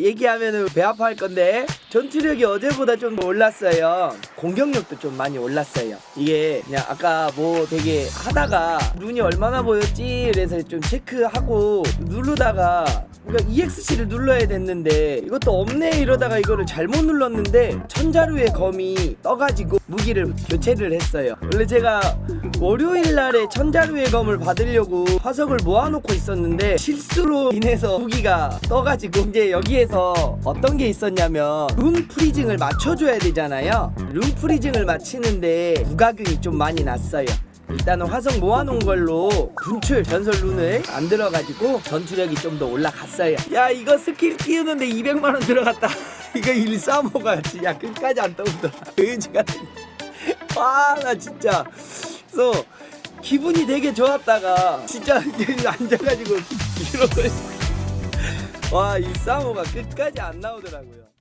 얘기하면은 배 아파할 건데 전투력이 어제보다 좀 올랐어요. 공격력도 좀 많이 올랐어요. 이게 그냥 아까 뭐 되게 하다가 눈이 얼마나 보였지 그래서 좀 체크하고 누르다가 그러니까 EXC를 눌러야 됐는데 이것도 없네 이러다가 이거를 잘못 눌렀는데 천자루의 검이 떠가지고 무기를 교체를 했어요. 원래 제가 월요일 날에 천자루의 검을 받으려고 화석을 모아놓고 있었는데 실수로 인해서 무기가 떠가지고 이제 여기에서 어떤 게 있었냐면 룬 프리징을 맞춰줘야 되잖아요. 룬 프리징을 맞히는데 부가균이 좀 많이 났어요. 일단은 화석 모아놓은 걸로 분출 전설 룬을 만들어가지고 전투력이 좀 더 올라갔어요. 야 이거 스킬 띄우는데 200만 원 들어갔다. 이거 135가 진짜 끝까지 안 떠오더라. 의지 같은. 와나 진짜. 그래서 기분이 되게 좋았다가 진짜 앉아가지고 이러고 와 135가 끝까지 안 나오더라고요.